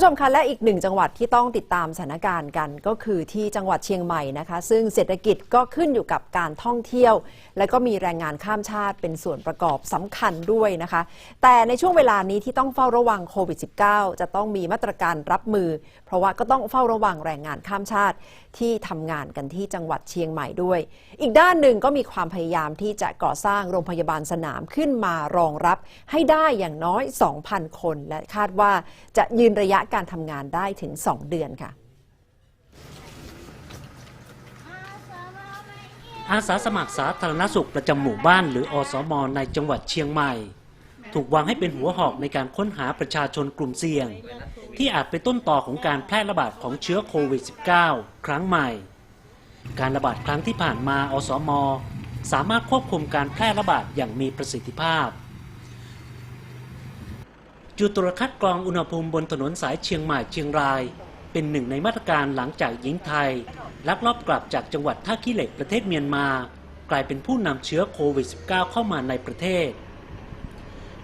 ผู้ชมคะและอีกหนึ่งจังหวัดที่ต้องติดตามสถานการณ์กันก็คือที่จังหวัดเชียงใหม่นะคะ ซึ่งเศรษฐกิจก็ขึ้นอยู่กับการท่องเที่ยว และก็มีแรงงานข้ามชาติเป็นส่วนประกอบสำคัญด้วยนะคะ แต่ในช่วงเวลานี้ที่ต้องเฝ้าระวังโควิด -19 จะต้องมีมาตรการรับมือ เพราะว่าก็ต้องเฝ้าระวังแรงงานข้ามชาติที่ทำงานกันที่จังหวัดเชียงใหม่ด้วย อีกด้านหนึ่งก็มีความพยายามที่จะก่อสร้างโรงพยาบาลสนามขึ้นมารองรับ ให้ได้อย่างน้อย 2,000 คน และคาดว่าจะยืนระยะการทำงานได้ถึง 2 เดือนค่ะ อาสาสมัครสาธารณสุขประจำหมู่บ้านหรืออสมในจังหวัดเชียงใหม่ ถูกวางให้เป็นหัวหอกในการค้นหาประชาชนกลุ่มเสี่ยง ที่อาจเป็นต้นต่อของการแพร่ระบาดของเชื้อโควิด -19 ครั้งใหม่ การระบาดครั้งที่ผ่านมาอสม สามารถควบคุมการแพร่ระบาดอย่างมีประสิทธิภาพ จุดตรวจคัดกรองอุณหภูมิบนถนนสายเชียงใหม่เชียงราย เป็นหนึ่งในมาตรการหลังจากหญิงไทย ลักลอบกลับจากจังหวัดท่าขี้เหล็กประเทศเมียนมา กลายเป็นผู้นำเชื้อโควิด -19 เข้ามาในประเทศ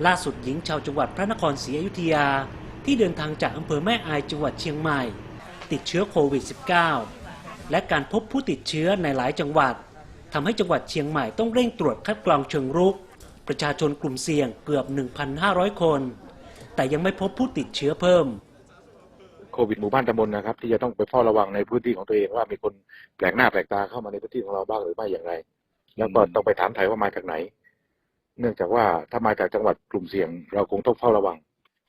ล่าสุดหญิงชาวจังหวัดพระนครศรีอยุธยา ที่เดินทางจากอำเภอแม่อายจังหวัดเชียงใหม่ ติดเชื้อโควิด -19 และการพบผู้ติดเชื้อในหลายจังหวัดทำให้จังหวัดเชียงใหม่ต้องเร่งตรวจคัดกรองเชิงรุก ประชาชนกลุ่มเสี่ยงเกือบ 1,500 คน แต่ยังไม่พบผู้ติดเชื้อเพิ่ม โควิดหมู่บ้านตำบลนะครับ ที่จะต้องไปเฝ้าระวังในพื้นที่ของตัวเองว่ามีคนแปลกหน้าแปลกตาเข้ามาในพื้นที่ของเราบ้างหรือไม่อย่างไร แล้วก็ต้องไปถามไถ่ว่ามาจากไหน เนื่องจากว่าถ้ามาจากจังหวัดกลุ่มเสี่ยง เราคงต้องเฝ้าระวัง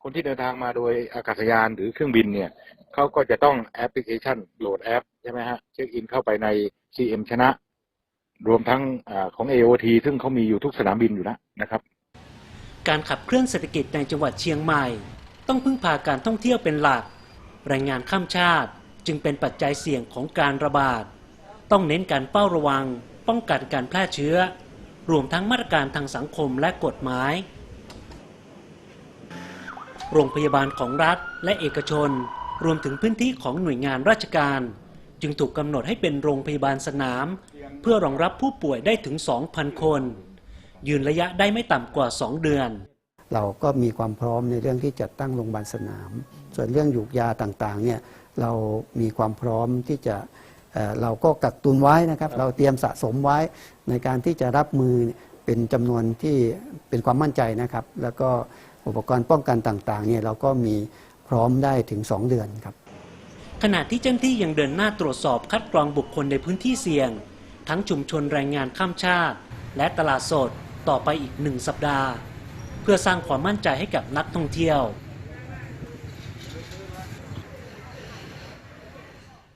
คนที่เดินทางมาโดยอากาศยานหรือเครื่องบินเนี่ยเขาก็จะต้องแอปพลิเคชันโหลดแอปใช่ไหมฮะเช็คอินเข้าไปใน CM ชนะ รวมทั้งอของ AOT ซึ่งเขามีอยู่ทุกสนามบินอยู่แล้วนะครับ การขับเคลื่อนเศรษฐกิจในจังหวัดเชียงใหม่ ต้องพึ่งพาการท่องเที่ยวเป็นหลัก แรงงานข้ามชาติจึงเป็นปัจจัยเสี่ยงของการระบาด ต้องเน้นการเฝ้าระวัง ป้องกันการแพร่เชื้อ รวมทั้งมาตรการทางสังคมและกฎหมาย โรงพยาบาลของรัฐและเอกชน รวมถึงพื้นที่ของหน่วยงานราชการ จึงถูกกำหนดให้เป็นโรงพยาบาลสนาม เพื่อรองรับผู้ป่วยได้ถึง 2,000 คน ยืนระยะได้ไม่ต่ำกว่า 2 เดือน เราก็มีความพร้อมในเรื่องที่จัดตั้งโรงพยาบาลสนาม ส่วนเรื่องหยูกยาต่างๆเนี่ยเรามีความพร้อมที่จะเอ่อเราก็กักตุนไว้นะครับ เราเตรียมสะสมไว้ในการที่จะรับมือเป็นจำนวนที่เป็นความมั่นใจนะครับ แล้วก็อุปกรณ์ป้องกันต่างๆเนี่ยเราก็มีพร้อมได้ถึง 2 เดือนครับ ขณะที่เจ้าหน้าที่ยังเดินหน้าตรวจสอบคัดกรองบุคคลในพื้นที่เสี่ยง ทั้งชุมชนแรงงานข้ามชาติ และตลาดสดต่อไปอีกหนึ่งสัปดาห์ เพื่อสร้างความมั่นใจให้กับนักท่องเที่ยว